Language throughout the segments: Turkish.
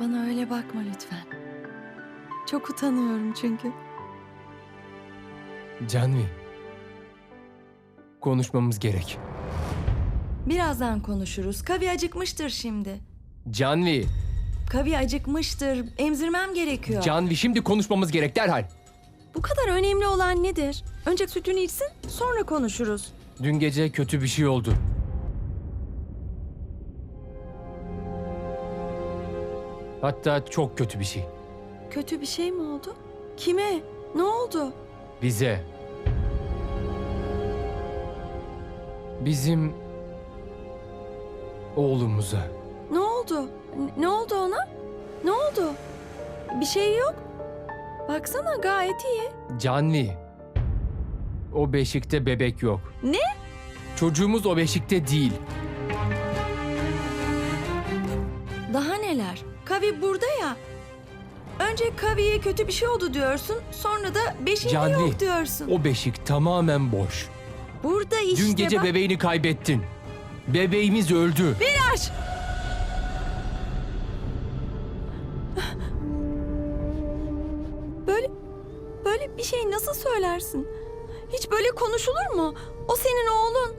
Bana öyle bakma lütfen. Çok utanıyorum çünkü. Canvi. Konuşmamız gerek. Birazdan konuşuruz. Kavi acıkmıştır şimdi. Canvi. Kavi acıkmıştır. Emzirmem gerekiyor. Canvi şimdi konuşmamız gerek derhal. Bu kadar önemli olan nedir? Önce sütünü içsin, sonra konuşuruz. Dün gece kötü bir şey oldu. Hatta çok kötü bir şey. Kötü bir şey mi oldu? Kime? Ne oldu? Bize. Bizim oğlumuza. Ne oldu? N- Ne oldu ona? Ne oldu? Bir şey yok. Baksana gayet iyi. Canvi. O beşikte bebek yok. Ne? Çocuğumuz o beşikte değil. Daha neler? Kavi burada ya. Önce Kavi'ye kötü bir şey oldu diyorsun. Sonra da beşiğinde Canvi. yok diyorsun. O beşik tamamen boş. Burada işte Dün gece bak. bebeğini kaybettin. Bebeğimiz öldü. Miraç! Böyle böyle bir şey nasıl söylersin? Hiç böyle konuşulur mu? O senin oğlun.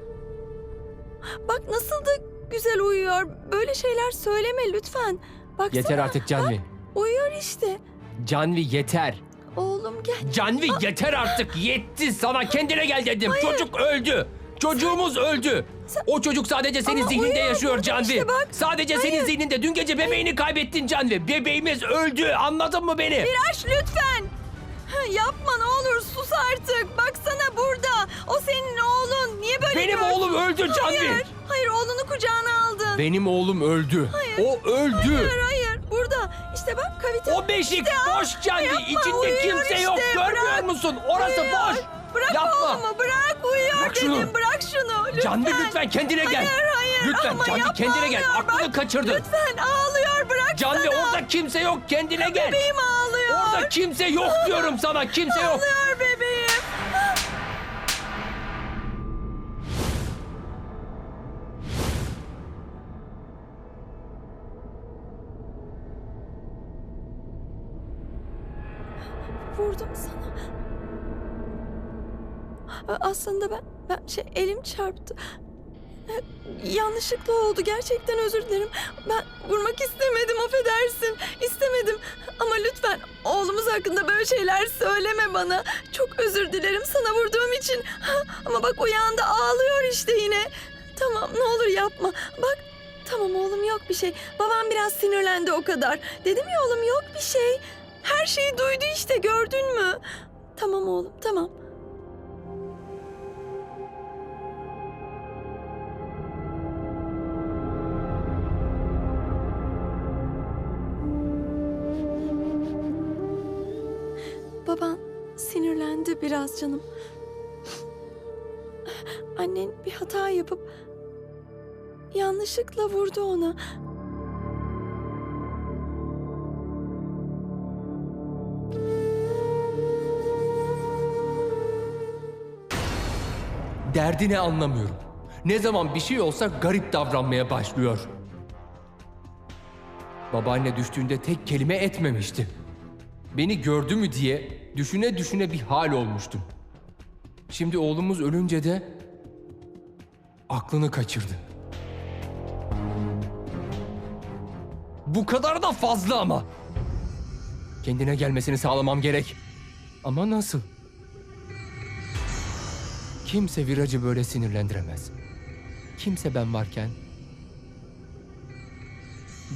Bak nasıl da güzel uyuyor. Böyle şeyler söyleme lütfen. Baksana. Yeter artık Canvi. Uyuyor işte. Canvi yeter. Oğlum gel. Canvi yeter artık. Yetti sana kendine gel dedim. Çocuk öldü. Çocuğumuz öldü. O çocuk sadece senin Ama zihninde uyuyor yaşıyor Canvi. işte bak. Sadece senin Hayır. zihninde. Dün gece bebeğini kaybettin Canvi. Bebeğimiz öldü. Anladın mı beni? Miraç lütfen. Yapma ne olur sus artık. Baksana burada. O senin oğlun. Niye böyle Benim diyorsun? oğlum öldü Canvi. Hayır. Hayır oğlunu kucağına aldın. Benim oğlum öldü. O öldü. Hayır hayır. Burada. İşte bak kavite. O beşik boş Canvi. Yapma, İçinde kimse işte, yok. Görmüyor bırak. musun? Orası Uyuyor. boş. Bırak Yapma. oğlumu bırak. Uyuyor Bırak şunu. dedim. Bırak şunu. Lütfen. Canvi lütfen kendine gel. Hayır hayır. Lütfen Ama yapma, kendine gel. ağlıyor. Aklını Bak, kaçırdın. Lütfen ağlıyor. Bırak Canvi sana. orada kimse yok. Kendine gel. Bebeğim ağlıyor. Orada kimse yok diyorum sana. Kimse yok. Ağlıyor bebeğim. Aslında ben, ben şey elim çarptı. Yanlışlıkla oldu. Gerçekten özür dilerim. Ben vurmak istemedim. Affedersin. İstemedim. Ama lütfen oğlumuz hakkında böyle şeyler söyleme bana. Çok özür dilerim sana vurduğum için. Ama bak uyandı ağlıyor işte yine. Tamam ne olur yapma. Bak tamam oğlum yok bir şey. Babam biraz sinirlendi o kadar. Dedim ya oğlum yok bir şey. Her şeyi duydu işte gördün mü? Tamam oğlum tamam. Biraz canım. Annen bir hata yapıp yanlışlıkla vurdu ona. Derdini anlamıyorum. Ne zaman bir şey olsa garip davranmaya başlıyor. Babaanne düştüğünde tek kelime etmemişti. Beni gördü mü diye düşüne düşüne bir hal olmuştum. Şimdi oğlumuz ölünce de aklını kaçırdı. Bu kadar da fazla ama. Kendine gelmesini sağlamam gerek. Ama nasıl? Kimse viracı böyle sinirlendiremez. Kimse ben varken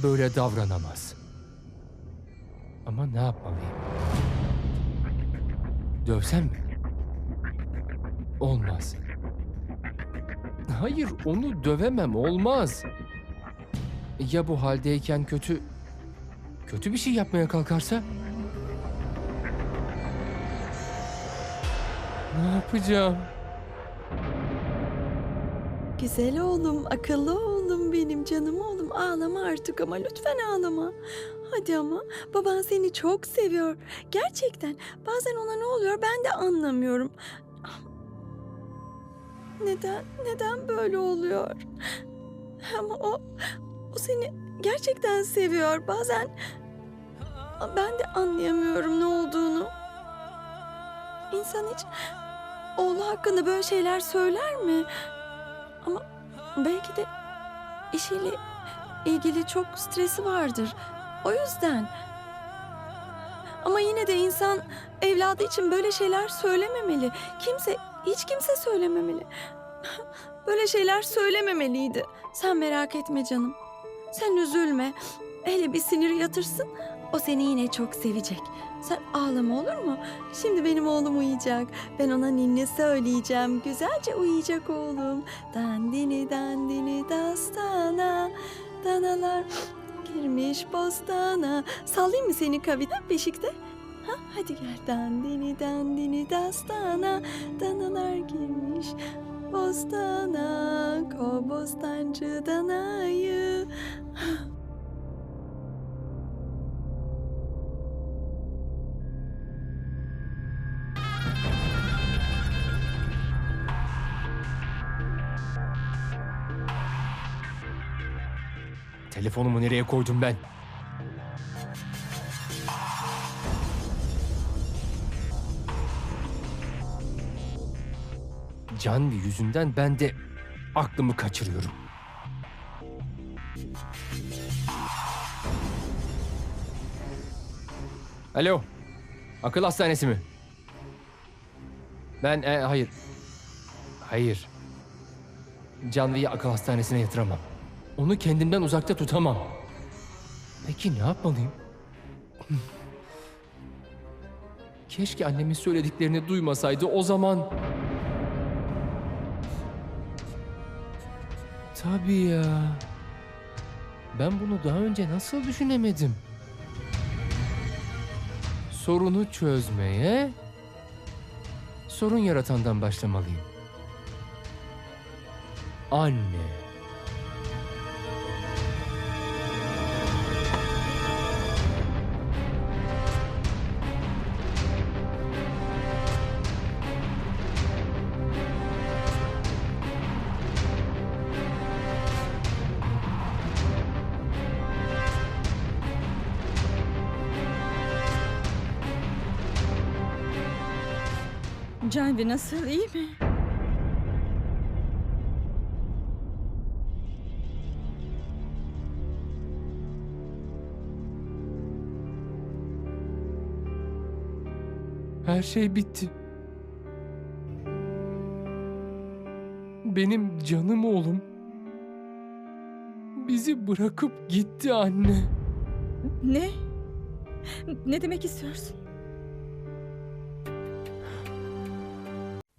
böyle davranamaz. Ama ne yapmalıyım? Dövsem mi? Olmaz. Hayır, onu dövemem, olmaz. Ya bu haldeyken kötü... Kötü bir şey yapmaya kalkarsa? Ne yapacağım? Güzel oğlum, akıllı oğlum benim canım oğlum. Ağlama artık ama lütfen ağlama. Hadi ama baban seni çok seviyor. Gerçekten bazen ona ne oluyor ben de anlamıyorum. Neden, neden böyle oluyor? Ama o, o seni gerçekten seviyor. Bazen ben de anlayamıyorum ne olduğunu. İnsan hiç oğlu hakkında böyle şeyler söyler mi? Ama belki de işiyle ilgili çok stresi vardır. O yüzden. Ama yine de insan evladı için böyle şeyler söylememeli. Kimse, hiç kimse söylememeli. Böyle şeyler söylememeliydi. Sen merak etme canım. Sen üzülme. Hele bir sinir yatırsın. O seni yine çok sevecek. Sen ağlama olur mu? Şimdi benim oğlum uyuyacak. Ben ona ninni söyleyeceğim. Güzelce uyuyacak oğlum. Dandini dandini dastana. Danalar girmiş bostana. Sallayayım mı seni kavide beşikte? Ha, hadi gel dandini dandini dastana. Danalar girmiş bostana. Ko bostancı danayı. Telefonumu nereye koydum ben? Canvi yüzünden ben de aklımı kaçırıyorum. Alo. Akıl hastanesi mi? Ben e, hayır. Hayır. Canvi'yi akıl hastanesine yatıramam. Onu kendimden uzakta tutamam. Peki ne yapmalıyım? Keşke annemin söylediklerini duymasaydı o zaman. Tabii ya. Ben bunu daha önce nasıl düşünemedim? Sorunu çözmeye sorun yaratandan başlamalıyım. Anne. Canvi nasıl iyi mi? Her şey bitti. Benim canım oğlum bizi bırakıp gitti anne. Ne? Ne demek istiyorsun?